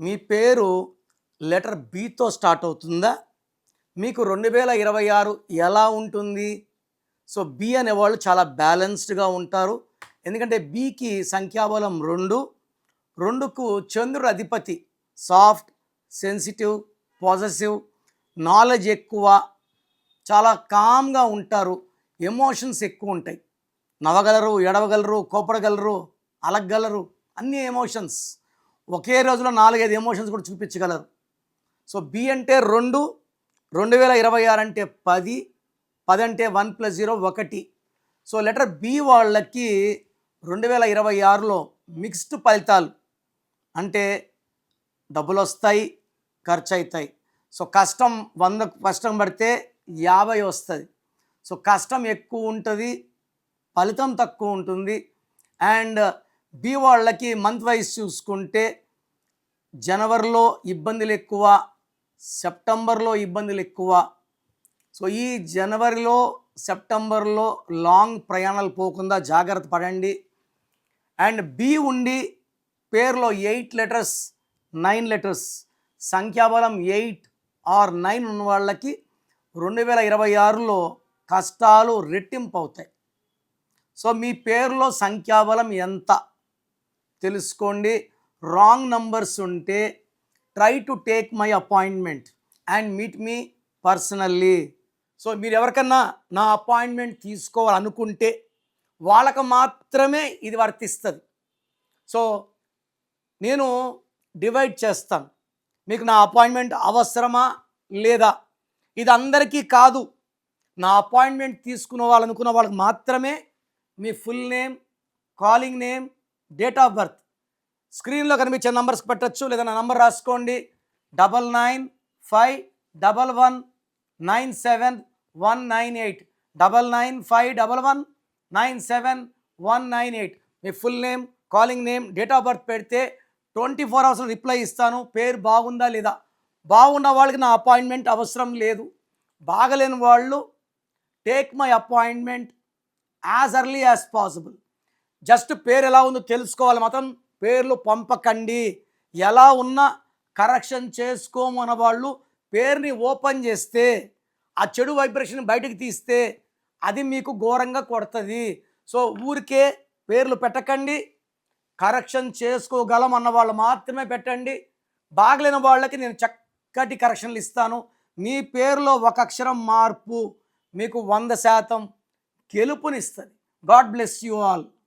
మీ పేరు letter బితో start అవుతుందా? మీకు రెండు వేల ఇరవై ఆరు ఎలా ఉంటుంది? సో బి అనేవాళ్ళు చాలా బ్యాలెన్స్డ్గా ఉంటారు. ఎందుకంటే బికి సంఖ్యాబలం రెండు. రెండుకు చంద్రుడు అధిపతి సాఫ్ట్ సెన్సిటివ్ పాజిటివ్ నాలెడ్జ్ ఎక్కువ. చాలా కామ్గా ఉంటారు. ఎమోషన్స్ ఎక్కువ ఉంటాయి. నవ్వగలరు ఎడవగలరు కోపడగలరు అలగగలరు అన్ని ఎమోషన్స్ ఒకే రోజులో నాలుగైదు ఎమోషన్స్ కూడా చూపించగలరు. సో బి అంటే రెండు రెండు వేల ఇరవై ఆరు అంటే పది పది అంటే వన్ ప్లస్ జీరో ఒకటి. సో లెటర్ బి వాళ్ళకి రెండు వేల ఇరవై ఆరులో మిక్స్డ్ ఫలితాలు అంటే డబ్బులు వస్తాయి ఖర్చు అవుతాయి సో కష్టం వంద కష్టం పడితే యాభై వస్తుంది. సో కష్టం ఎక్కువ ఉంటుంది ఫలితం తక్కువ ఉంటుంది. అండ్ బి వాళ్ళకి మంత్ వైజ్ చూసుకుంటే జనవరిలో ఇబ్బందులు ఎక్కువ సెప్టెంబర్లో ఇబ్బందులు ఎక్కువ. సో ఈ జనవరిలో సెప్టెంబర్లో లాంగ్ ప్రయాణాలు పోకుండా జాగ్రత్త పడండి. అండ్ బి ఉండి పేర్లో ఎయిట్ లెటర్స్ నైన్ లెటర్స్ సంఖ్యాబలం ఎయిట్ ఆర్ నైన్ ఉన్న వాళ్ళకి రెండు వేల ఇరవై ఆరులో కష్టాలు రెట్టింపు అవుతాయి. సో మీ పేరులో సంఖ్యాబలం ఎంత? తెలుసుకోండి. రాంగ్ నంబర్స్ ఉంటే try to take my appointment and meet me personally so మీరు ఎవరికన్నా నా అపాయింట్మెంట్ తీసుకోవాలనుకుంటే వాళ్ళకు మాత్రమే ఇది వర్తిస్తుంది. సో నేను డివైడ్ చేస్తాను. మీకు నా అపాయింట్మెంట్ అవసరమా? లేదా? ఇది అందరికీ కాదు. నా అపాయింట్మెంట్ తీసుకున్న వాళ్ళనుకున్న వాళ్ళకి మాత్రమే మీ full name calling name date of birth స్క్రీన్లో కనిపించే నంబర్స్ పెట్టచ్చు లేదా నా నంబర్ రాసుకోండి. Double nine five double one nine seven one nine eight double nine five double one nine seven one nine eight me full name calling name date of birth పెడితే twenty four అవర్స్లో reply ఇస్తాను. పేరు బాగుందా లేదా? బాగున్న వాళ్ళకి నా appointment అవసరం లేదు. బాగలేని వాళ్ళు take my appointment as early as possible just పేరు ఎలా ఉందో తెలుసుకోవాలి మాత్రం. పేర్లు పంపకండి. ఎలా ఉన్నా కరెక్షన్ చేసుకోమన్న వాళ్ళు పేరుని ఓపెన్ చేస్తే ఆ చెడు వైబ్రేషన్ బయటకు తీస్తే అది మీకు ఘోరంగా కొడుతుంది. సో ఊరికే పేర్లు పెట్టకండి. కరెక్షన్ చేసుకోగలం అన్న వాళ్ళు మాత్రమే పెట్టండి. బాగలేని వాళ్ళకి నేను చక్కటి కరెక్షన్లు ఇస్తాను. మీ పేరులో ఒక అక్షరం మార్పు మీకు వంద శాతం గెలుపునిస్తుంది. God bless you all.